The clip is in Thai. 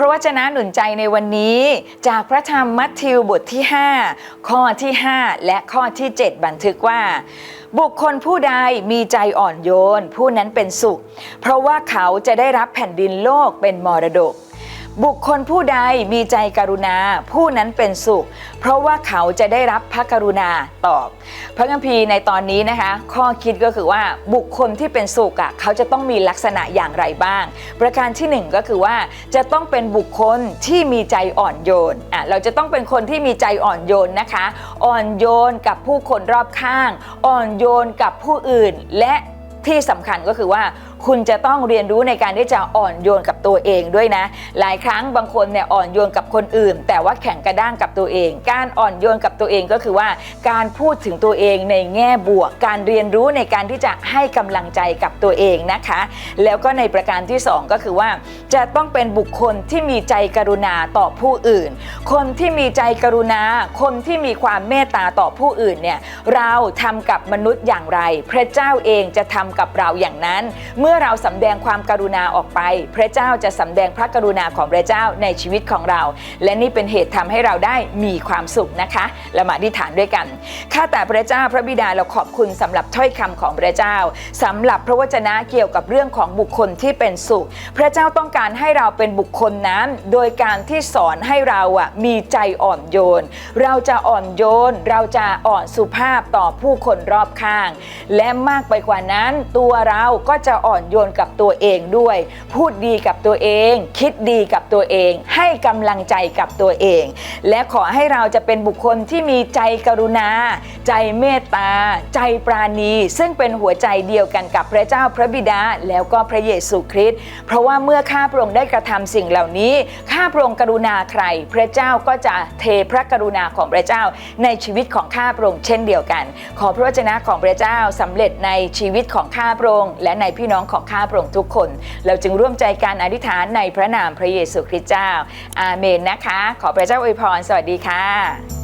พระวจนะหนุนใจในวันนี้ จากพระธรรมมัทธิวบทที่ 5 ข้อที่ 5 และข้อที่ 7 บันทึกว่า บุคคลผู้ใดมีใจอ่อนโยน ผู้นั้นเป็นสุข เพราะว่าเขาจะได้รับแผ่นดินโลกเป็นมรดก บุคคลผู้ใดมีใจกรุณาผู้นั้นเป็นสุข เพราะว่าเขาจะได้รับพระกรุณาตอบ พระคัมภีร์ในตอนนี้นะคะ ข้อคิดก็คือว่าบุคคลที่เป็นสุขอะเขาจะต้องมีลักษณะอย่างไรบ้าง ประการที่หนึ่งก็คือว่าจะต้องเป็นบุคคลที่มีใจอ่อนโยนอะเราจะต้องเป็นคนที่มีใจอ่อนโยนนะคะ อ่อนโยนกับผู้คนรอบข้าง อ่อนโยนกับผู้อื่นและที่สำคัญก็คือว่าคุณจะต้องเรียนรู้ในการที่จะอ่อนโยนกับตัวเองด้วยนะ หลายครั้งบางคนเนี่ยอ่อนโยนกับคนอื่น แต่ว่าแข็งกระด้างกับตัวเอง การอ่อนโยนกับตัวเองก็คือว่า การพูดถึงตัวเองในแง่บวก การเรียนรู้ในการที่จะให้กำลังใจกับตัวเองนะคะ แล้วก็ในประการที่สองก็คือว่า จะต้องเป็นบุคคลที่มีใจกรุณาต่อผู้อื่น คนที่มีใจกรุณา คนที่มีความเมตตาต่อผู้อื่นเนี่ยเราทำกับมนุษย์อย่างไร พระเจ้าเองจะทำกับเราอย่างนั้นเมื่อเราสำแดงความกรุณาออกไป พระเจ้าจะสำแดงพระกรุณาของพระเจ้าในชีวิตของเรา และนี่เป็นเหตุทำให้เราได้มีความสุขนะคะเรามาอธิฐานด้วยกันข้าแต่พระเจ้าพระบิดาเราขอบคุณสำหรับถ้อยคำของพระเจ้าสำหรับพระวจนะเกี่ยวกับเรื่องของบุคคลที่เป็นสุข พระเจ้าต้องการให้เราเป็นบุคคลนั้น โดยการที่สอนให้เราอะมีใจอ่อนโยน เราจะอ่อนโยน เราจะอ่อนสุภาพต่อผู้คนรอบข้าง และมากไปกว่านั้นตัวเราก็จะอ่อนอนโยนกับตัวเองด้วย พูดดีกับตัวเอง คิดดีกับตัวเอง ให้กำลังใจกับตัวเอง และขอให้เราจะเป็นบุคคลที่มีใจกรุณา ใจเมตตา ใจปราณี ซึ่งเป็นหัวใจเดียวกันกับพระเจ้าพระบิดาแล้วก็พระเยซูคริสต์เพราะว่าเมื่อข้าพระองค์ได้กระทำสิ่งเหล่านี้ ข้าพระองค์กรุณาใคร พระเจ้าก็จะเทพระกรุณาของพระเจ้าในชีวิตของข้าพระองค์เช่นเดียวกัน ขอพระวจนะของพระเจ้าสำเร็จในชีวิตของข้าพระองค์และในพี่น้องของข้าพระองค์ทุกคน เราจึงร่วมใจการอธิษฐานในพระนามพระเยซูคริสต์เจ้า อาเมนนะคะ ขอพระเจ้าอวยพร สวัสดีค่ะ